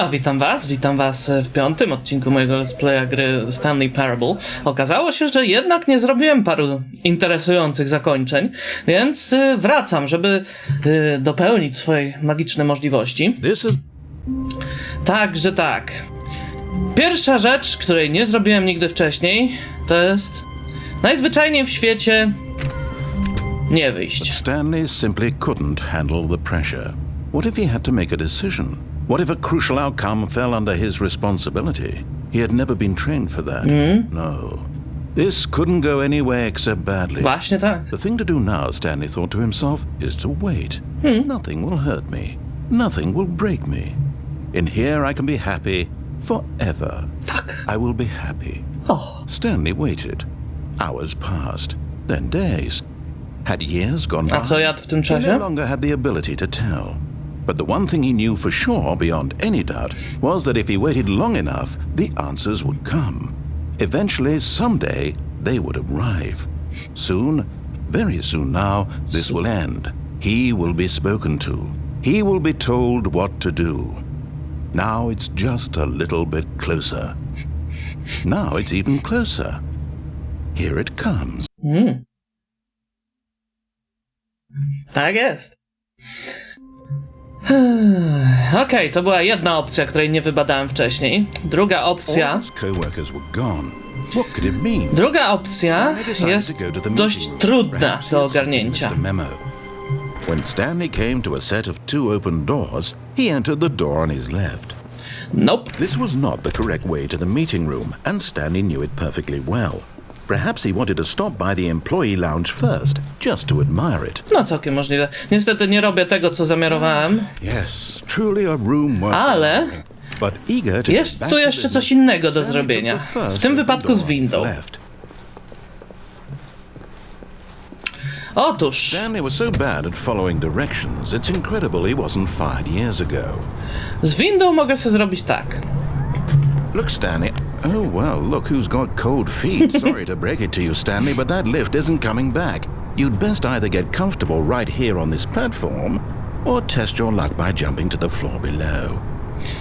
No, witam was, witam was w piątym odcinku mojego let's playa gry Stanley Parable. Okazało się, że jednak nie zrobiłem paru interesujących zakończeń, więc y, wracam, żeby y, dopełnić swoje magiczne możliwości. Także tak. Pierwsza rzecz, której nie zrobiłem nigdy wcześniej, to jest najzwyczajniej w świecie nie wyjść. Stanley simply couldn't handle the pressure. What if he had to make a decision? What if a crucial outcome fell under his responsibility? He had never been trained for that. No. This couldn't go any way except badly. Właśnie tak. The thing to do now, Stanley thought to himself, is to wait. Nothing will hurt me. Nothing will break me. In here I can be happy forever. Tak. I will be happy. O, Stanley waited. Hours passed, then days. Had years gone by? a co jadł w tym He no longer had the ability to tell. But the one thing he knew for sure, beyond any doubt, was that if he waited long enough, the answers would come. Eventually, someday, they would arrive. Soon, very soon now, this will end. He will be spoken to. He will be told what to do. Now it's just a little bit closer. Now it's even closer. Here it comes. Mm. Tak jest. Okej, to była jedna opcja, której nie wybadałem wcześniej. Druga opcja. Druga opcja jest dość trudna do ogarnięcia. When Stanley came to a set of two open doors, he entered the door on his left. Nope. This was not the correct way to the meeting room, and Stanley knew it perfectly well. Perhaps he wanted to stop by the employee lounge first, just to admire it. No całkiem możliwe. Niestety nie robię tego, co zamiarowałem. Yes, truly a room worth Ale. But eager to jest tu jeszcze coś innego do zrobienia. W tym wypadku z windą. Otóż, Stanley was so bad at following directions, it's incredible he wasn't fired years ago. z windą mogę sobie zrobić tak. Look, Stanley. Oh, well, look who's got cold feet. Sorry to break it to you, Stanley, but that lift isn't coming back. You'd best either get comfortable right here on this platform or test your luck by jumping to the floor below.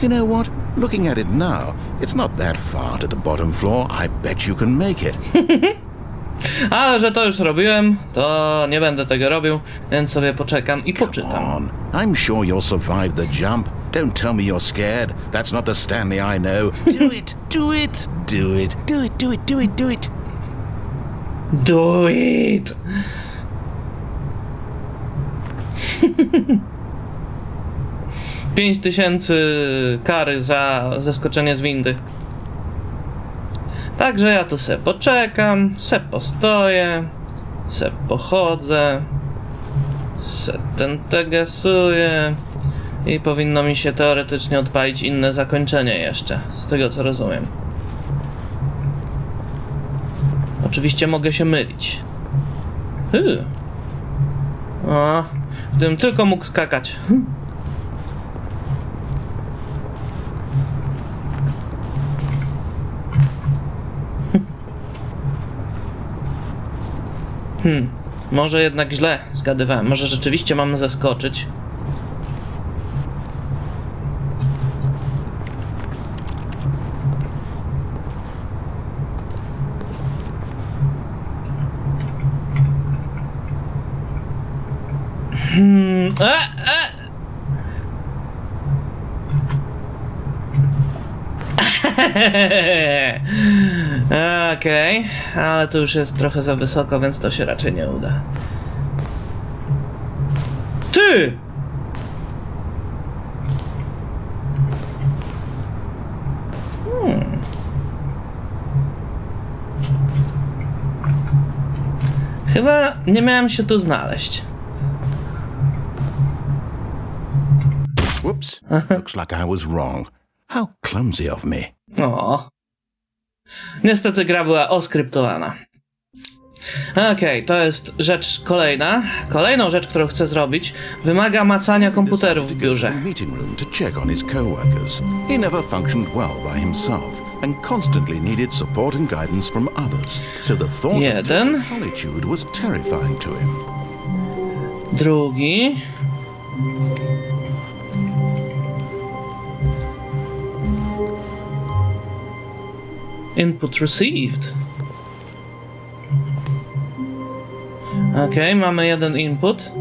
You know what? Looking at it now, it's not that far to the bottom floor. I bet you can make it. Ale że to już robiłem, to nie będę tego robił, więc sobie poczekam i poczytam. Come on. I'm sure you'll survive the jump. Don't tell me you're scared. That's not the Stanley I know. Do it, do it, do it, do it, do it, do it, do it. Do it! Pięć tysięcy kary za zeskoczenie z windy. Także ja tu se poczekam, se postoję, se pochodzę, se ten tegesuję i powinno mi się teoretycznie odpalić inne zakończenie jeszcze, z tego co rozumiem. Oczywiście mogę się mylić. Hy. O, gdybym tylko mógł skakać. Hmm, może jednak źle zgadywałem. Może rzeczywiście mamy zaskoczyć. Hmm, Okej, ale to już jest trochę za wysoko, więc to się raczej nie uda. Ty! Hmm. Chyba nie miałem się tu znaleźć. Whoops. Looks like I was wrong. How clumsy of me. O. Niestety gra była oskryptowana. Okej, to jest rzecz kolejna. Kolejną rzecz, którą chcę zrobić, wymaga macania komputerów w biurze. the meeting Input received. Ok, mamy jeden input.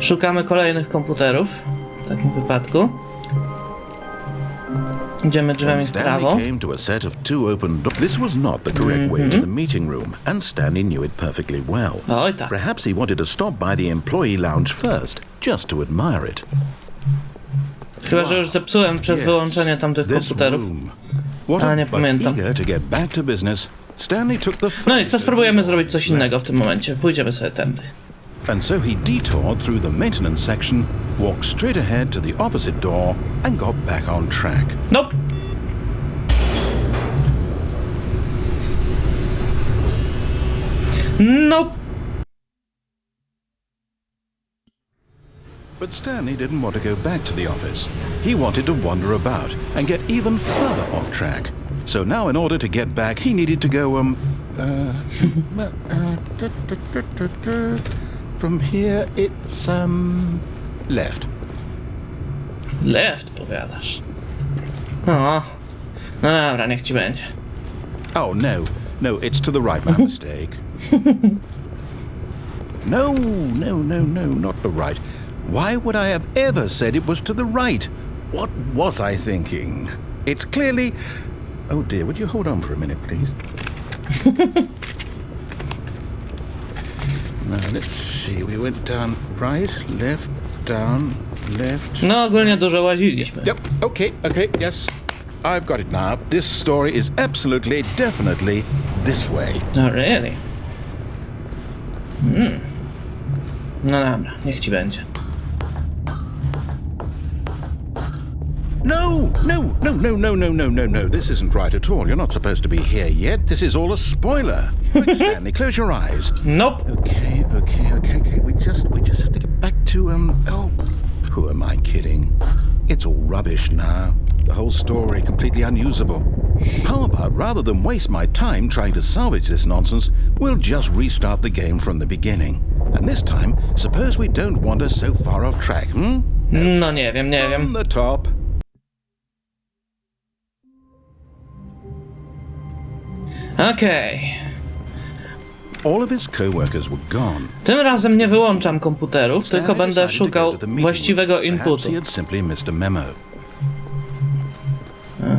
Szukamy kolejnych komputerów. W takim wypadku. Idziemy drzwiami w prawo. Came to a set of two open doors. This was not the correct mhm. way to the meeting room, and Stanley knew it perfectly well. Oj tak. Perhaps he wanted to stop by the employee lounge first, just to admire it. Chyba, że już zepsułem przez wyłączenie tamtych komputerów. A, nie pamiętam. No i co, spróbujemy zrobić coś innego w tym momencie. Pójdziemy sobie tędy. And so he detoured through the maintenance section, walked straight ahead to the opposite door, and got back on track. Nope. Nope. But Stanley didn't want to go back to the office. He wanted to wander about and get even further off track. So now, in order to get back, he needed to go, um, uh, uh, duh. from here it's, um, left. Left, powiadasz. O. No dobra, niech ci będzie. Oh, no, no, it's to the right, my mistake. No, no, no, no, not the right. Why would I have ever said it was to the right? What was I thinking? It's clearly. Oh dear, would you hold on for a minute, please? now, let's see. We went down right, left, down, left. No ogólnie dużo łaziliśmy. Yep, okay, okay, yes. I've got it now. This story is absolutely, definitely this way. No really? Hmm. No dobra, niech ci będzie. No, no, no, no, no, no, no, no, no. This isn't right at all. You're not supposed to be here yet. This is all a spoiler. Quick, Stanley, close your eyes. Nope. Okay, okay, okay, okay. We just, we just have to get back to um. Oh, who am I kidding? It's all rubbish now. The whole story completely unusable. How about rather than waste my time trying to salvage this nonsense, we'll just restart the game from the beginning. And this time, suppose we don't wander so far off track, hmm? No nie wiem, nie From the top. Okej. All of his co-workers were gone. Tym razem nie wyłączam komputerów, tylko będę szukał właściwego inputu.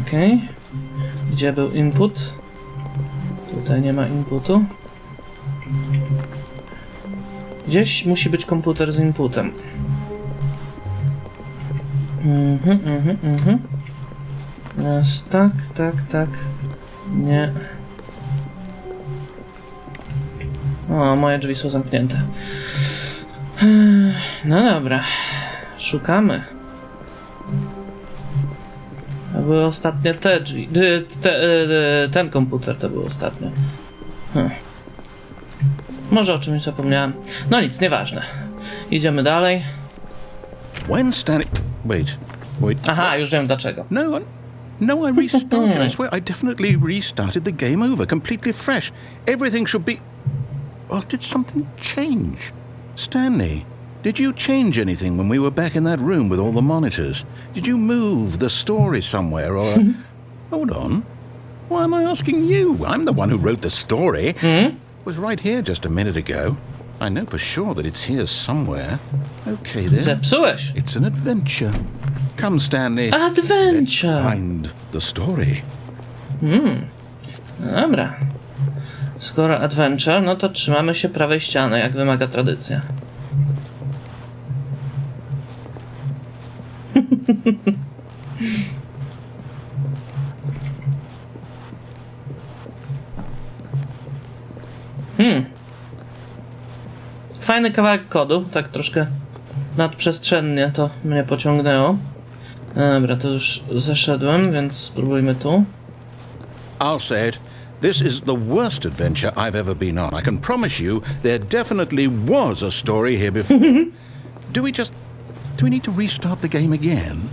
Okej. Gdzie był input? Tutaj nie ma inputu. Gdzieś musi być komputer z inputem. Mhm, mhm, mhm. Jest tak, tak, tak. Nie. O, moje drzwi są zamknięte. No dobra. Szukamy. To były ostatnie te drzwi. y, Te, y, y, ten komputer to był ostatnio. Hm. Może o czymś zapomniałem. No nic, nieważne. Idziemy dalej. When Stanley... Wait, wait. Aha, już wiem dlaczego. No, no, I restarted. I swear, I definitely restarted the game over, completely fresh. Everything should be... Oh, did something change? Stanley, did you change anything when we were back in that room with all the monitors? Did you move the story somewhere, or... Hold on. Why am I asking you? I'm the one who wrote the story. It was right here just a minute ago. I know for sure that it's here somewhere. Okay, then. Zepsułeś. It's an adventure. Come, Stanley. Adventure. Find the story. No dobra. Skoro adventure, no to trzymamy się prawej ściany, jak wymaga tradycja. hmm. Fajny kawałek kodu, tak troszkę nadprzestrzennie to mnie pociągnęło. Dobra, to już zeszedłem, więc spróbujmy tu. I'll say it. This is the worst adventure I've ever been on. I can promise you there definitely was a story here before. do we just. Do we need to restart the game again?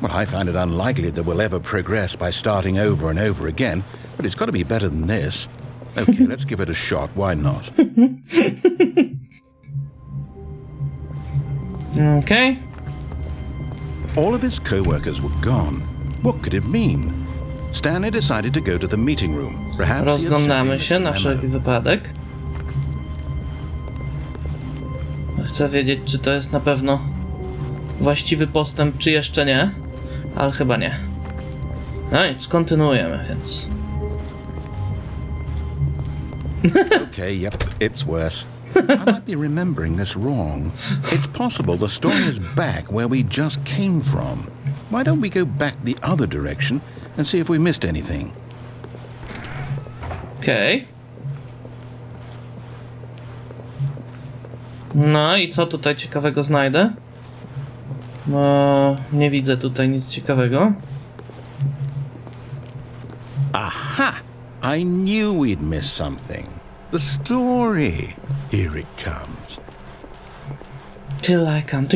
Well, I find it unlikely that we'll ever progress by starting over and over again, but it's got to be better than this. Okay, let's give it a shot. Why not? okay. All of his co workers were gone. What could it mean? Stanley decided to go to the meeting room. Perhaps Rozglądamy się na wszelki wypadek. Chcę wiedzieć, czy to jest na pewno właściwy postęp, czy jeszcze nie. Ale chyba nie. No i kontynuujemy, więc. Okay, yep, it's worse. I might be remembering this wrong. It's possible the story is back where we just came from. Why don't we go back the other direction and see if we missed anything? Okej. No i co tutaj ciekawego znajdę? No, nie widzę tutaj nic ciekawego. Aha! I knew we'd missed something. The story. Here it comes. Till I come.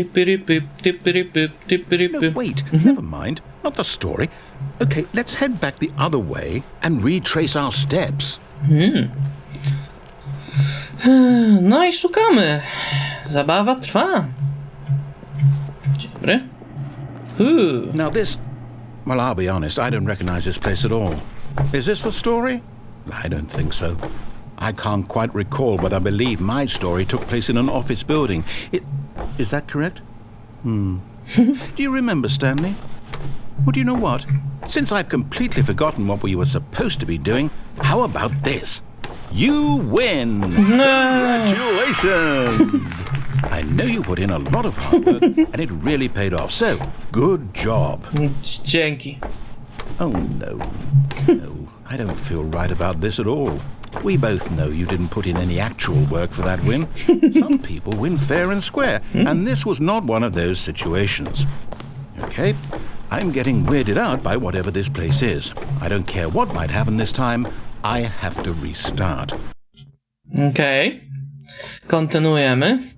No, wait, never mind. Not the story. Okay, let's head back the other way and retrace our steps. Hmm. No i szukamy. Zabawa trwa. Dzień dobry. Now, this. Well, I'll be honest, I don't recognize this place at all. Is this the story? I don't think so. I can't quite recall, but I believe my story took place in an office building. It, is that correct? Hmm. Do you remember, Stanley? Well, do you know what? Since I've completely forgotten what we were supposed to be doing, how about this? You win! Congratulations! I know you put in a lot of hard work, and it really paid off. So, good job. Dzięki. Oh, no. No, I don't feel right about this at all. We both know you didn't put in any actual work for that win. Some people win fair and square, and this was not one of those situations. Okay? I'm getting weirded out by whatever this place is. I don't care what might happen this time. I have to restart. Okej. Kontynuujemy.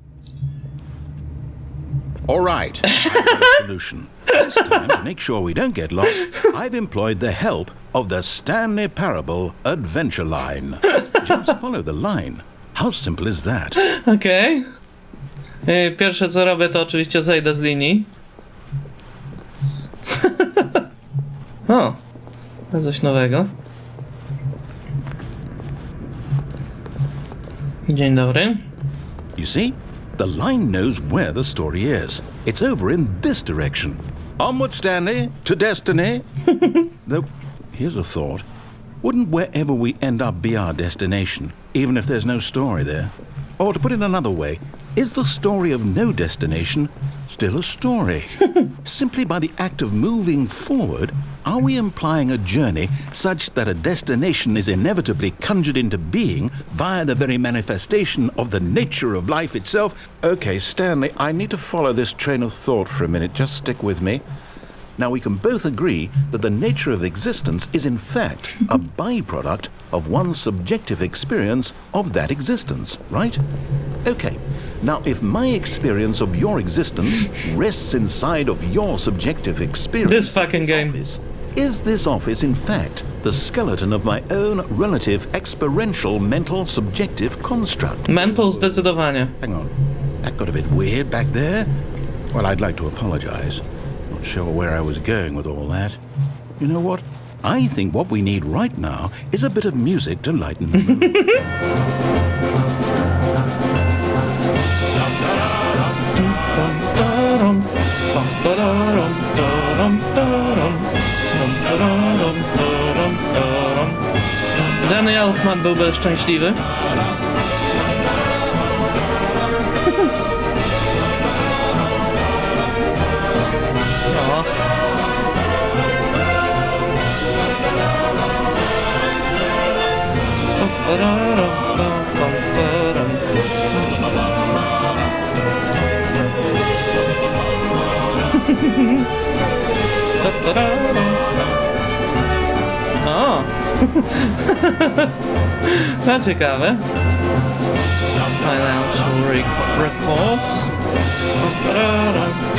All right. Solution. This time, to make sure we don't get lost, I've employed the help of the Stanley Parable Adventure Line. Just follow the line. How simple is that? Okej. Y, Pierwsze co robię to oczywiście zejdę z linii. O. To coś nowego. Dzień dobry. You see? The line knows where the story is. It's over in this direction. Onward, Stanley, to destiny. Though, here's a thought. Wouldn't wherever we end up be our destination, even if there's no story there? Or to put it another way, is the story of no destination still a story? Simply by the act of moving forward, are we implying a journey such that a destination is inevitably conjured into being via the very manifestation of the nature of life itself? Okay, Stanley, I need to follow this train of thought for a minute. Just stick with me. Now, we can both agree that the nature of existence is, in fact, a byproduct of one's subjective experience of that existence, right? Okay, now if my experience of your existence rests inside of your subjective experience, This fucking game. office, is this office, in fact, the skeleton of my own relative experiential mental subjective construct? Mental zdecydowanie. Hang on. That got a bit weird back there. Well, I'd like to apologize. Sure where I was going with all that. You know what? I think what we need right now is a bit of music to lighten the mood. Danny Elfman byłby szczęśliwy. O! No ciekawe. Financial Rec- Records.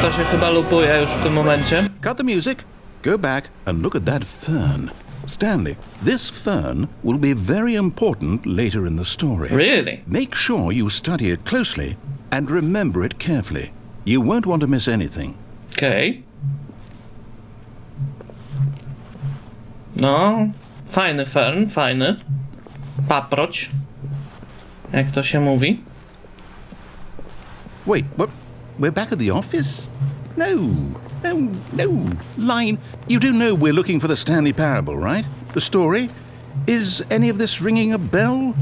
To się chyba lupuje już w tym momencie. Cut the music, go back, and look at that fern. Stanley, this fern will be very important later in the story. Really? Make sure you study it closely and remember it carefully. You won't want to miss anything. Okej. No, fajny fern, fajny. Paproć. Jak to się mówi. Wait, what? We're back at the office? No, no, no. Line, you do know we're looking for the Stanley Parable, right? The story? Is any of this ringing a bell?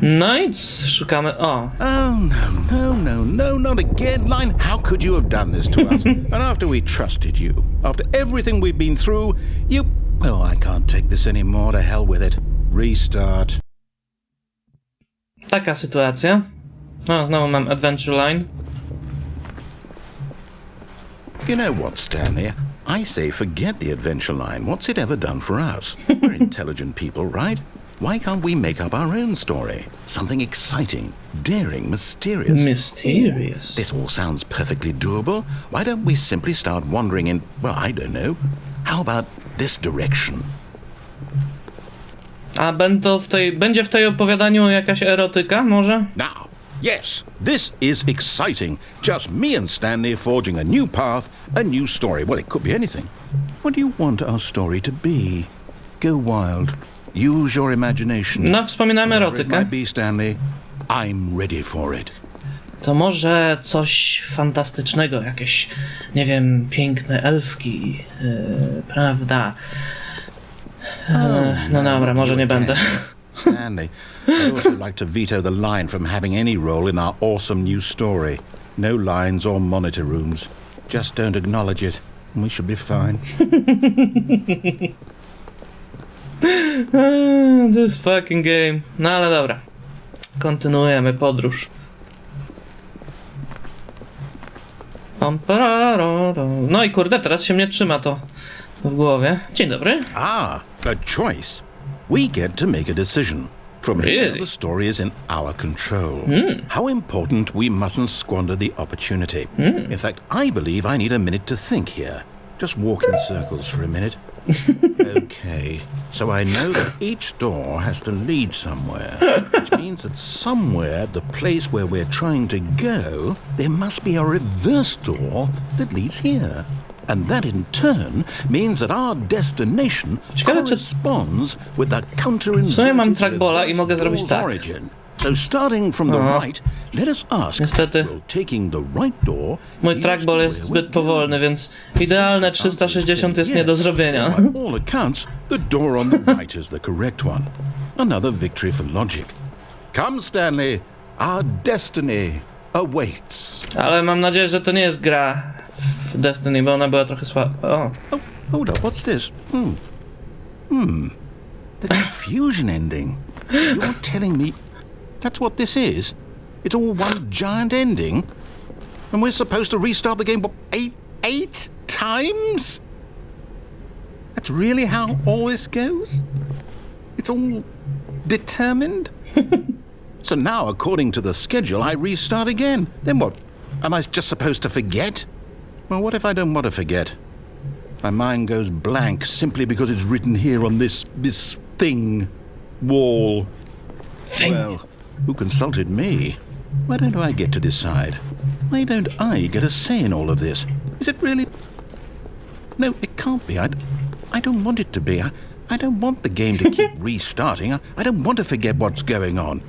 No i c- szukamy. O, ah. Oh, no, no, no, no, not again. Line, how could you have done this to us? and after we trusted you, after everything we've been through, you. Oh, I can't take this anymore. To hell with it. Restart. taka sytuacja. No, znowu mam Adventure Line. You know what, Stanley? I say forget the adventure line. What's it ever done for us? We're intelligent people, right? Why can't we make up our own story? Something exciting, daring, mysterious. Mysterious. This all sounds perfectly doable. Why don't we simply start wandering in, well, I don't know. How about this direction? A będą w tej, będzie w tej opowiadaniu jakaś erotyka, może? Now, yes, this is exciting. Just me and Stanley forging a new path, a new story. Well, it could be anything. What do you want our story to be? Go wild. Use your imagination. No, wspominamy erotykę. might be, Stanley, I'm ready for it. To może coś fantastycznego, jakieś, nie wiem, piękne elfki, yy, prawda? Yy, no dobra, może nie będę. Stanley, I'd also like to veto the line from having any role in our awesome new story. No lines or monitor rooms. Just don't acknowledge it, and we should be fine. Eee, This fucking game. No ale dobra. Kontynuujemy podróż. Pam. No i kurde, teraz się mnie trzyma to w głowie. Dzień dobry. Ah, a choice. We get to make a decision. From here, the story is in our control. Hmm. How important we mustn't squander the opportunity. Hmm. In fact, I believe I need a minute to think here. Just walk in circles for a minute. okay, so I know that each door has to lead somewhere, which means that somewhere the place where we're trying to go, there must be a reverse door that leads here. And that in turn means that our destination Ciekawe, corresponds with the counter sumie mam trackballa i mogę zrobić tak. origin. So starting from the Aha. right, let us ask, Niestety. will taking the right door Mój trackball jest zbyt powolny, więc idealne 360 jest nie do zrobienia. By all accounts, the door on the right is the correct one. Another victory for logic. Come, Stanley, our destiny awaits. Ale mam nadzieję, że to nie jest gra w Destiny, bo ona była trochę słaba. O, Oh, hold up, what's this? Hmm. Hmm. The confusion ending. You're telling me that's what this is? It's all one giant ending? And we're supposed to restart the game, eight, eight times? That's really how all this goes? It's all determined? so now, according to the schedule, I restart again. Then what? Am I just supposed to forget? Well, what if I don't want to forget? My mind goes blank simply because it's written here on this this thing wall. thing. Well, who consulted me? Why don't I get to decide? Why don't I get a say in all of this? Is it really? No, it can't be. I, I don't want it to be. I, I don't want the game to keep restarting. I, I don't want to forget what's going on.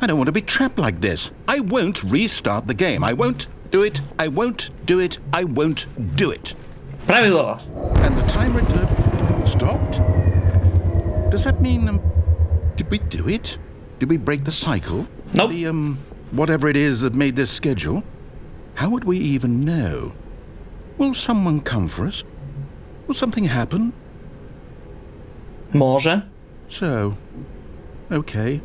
I don't want to be trapped like this. I won't restart the game. I won't do it. I won't do it. I won't do it. Prawidłowo. And the timer stopped? Does that mean, um, did we do it? Did we break the cycle? Nope. The, um, whatever it is that made this schedule? How would we even know? Will someone come for us? Will something happen? Może. So, okay.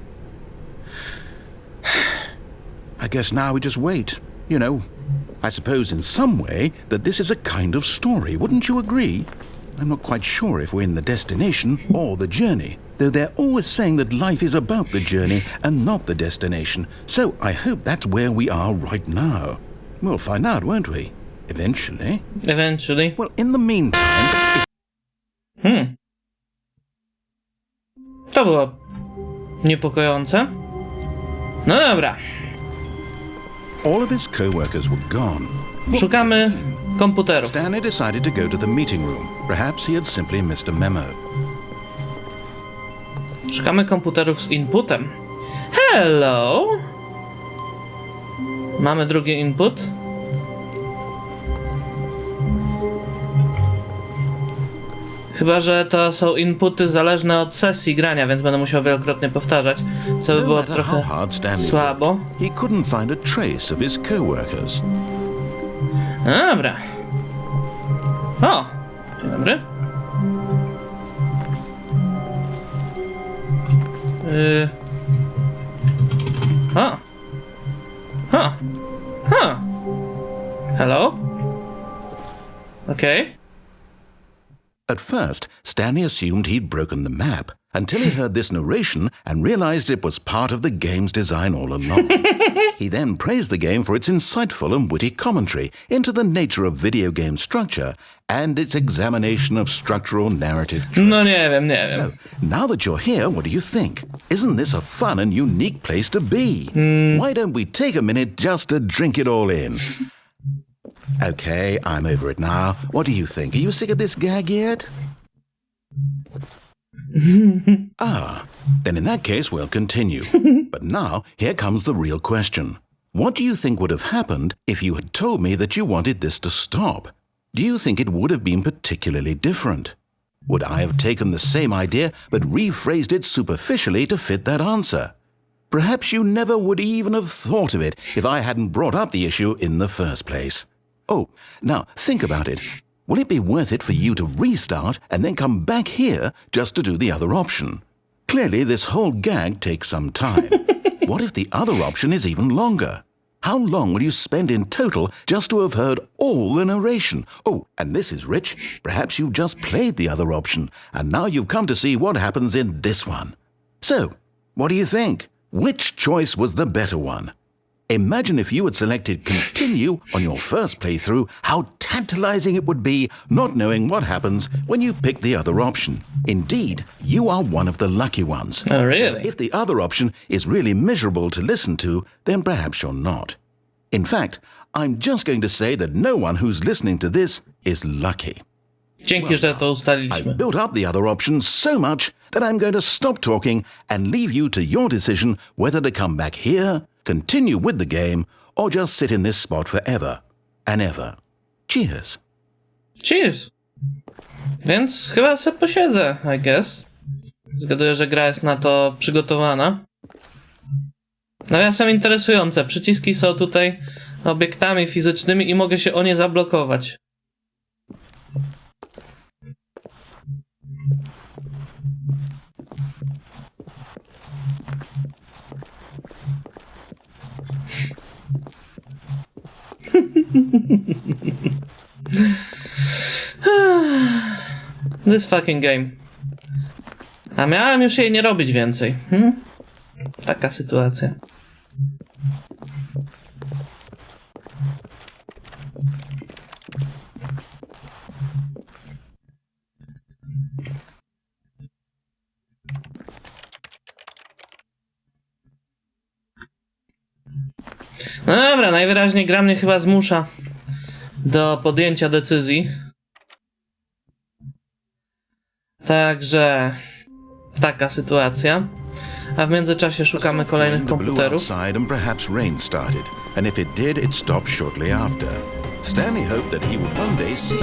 I guess now we just wait. You know, I suppose in some way that this is a kind of story, wouldn't you agree? I'm not quite sure if we're in the destination or the journey, though they're always saying that life is about the journey and not the destination. So I hope that's where we are right now. We'll find out, won't we? Eventually. Eventually. Well, in the meantime, Hmm. To było niepokojące. No dobra. All of his co workers were gone. Szukamy komputerów. Stanley decided to go to the meeting room. Perhaps he had simply missed a memo. Szukamy komputerów z inputem. Hello! Mamy drugi input. Chyba, że to są inputy zależne od sesji grania, więc będę musiał wielokrotnie powtarzać, co by No było trochę słabo. Dobra. O! Dzień dobry. Yy. O! Ha! Ha! Hello? Okay. At first, Stanley assumed he'd broken the map until he heard this narration and realized it was part of the game's design all along. he then praised the game for its insightful and witty commentary into the nature of video game structure and its examination of structural narrative. No nie wiem, nie So, now that you're here, what do you think? Isn't this a fun and unique place to be? Hmm. Why don't we take a minute just to drink it all in? Okay, I'm over it now. What do you think? Are you sick of this gag yet? ah, then in that case, we'll continue. but now, here comes the real question. What do you think would have happened if you had told me that you wanted this to stop? Do you think it would have been particularly different? Would I have taken the same idea but rephrased it superficially to fit that answer? Perhaps you never would even have thought of it if I hadn't brought up the issue in the first place. Oh, now think about it. Will it be worth it for you to restart and then come back here just to do the other option? Clearly, this whole gag takes some time. what if the other option is even longer? How long will you spend in total just to have heard all the narration? Oh, and this is rich. Perhaps you've just played the other option, and now you've come to see what happens in this one. So, what do you think? Which choice was the better one? Imagine if you had selected continue on your first playthrough, how tantalizing it would be not knowing what happens when you pick the other option. Indeed, you are one of the lucky ones. Oh, really? If the other option is really miserable to listen to, then perhaps you're not. In fact, I'm just going to say that no one who's listening to this is lucky. Dzięki, że to I've built up the other option so much that I'm going to stop talking and leave you to your decision whether to come back here, continue with the game, or just sit in this spot forever and ever. Cheers. Cheers! Więc chyba sobie posiedzę, I guess. Zgaduję, że gra jest na to przygotowana. Nawiasem interesujące. Przyciski są tutaj obiektami fizycznymi i mogę się o nie zablokować. This fucking game. A miałem już jej nie robić więcej. Hmm? Taka sytuacja. No dobra, najwyraźniej gra mnie chyba zmusza do podjęcia decyzji. Także taka sytuacja. A w międzyczasie szukamy kolejnych komputerów. Stanley hoped that he would one day see.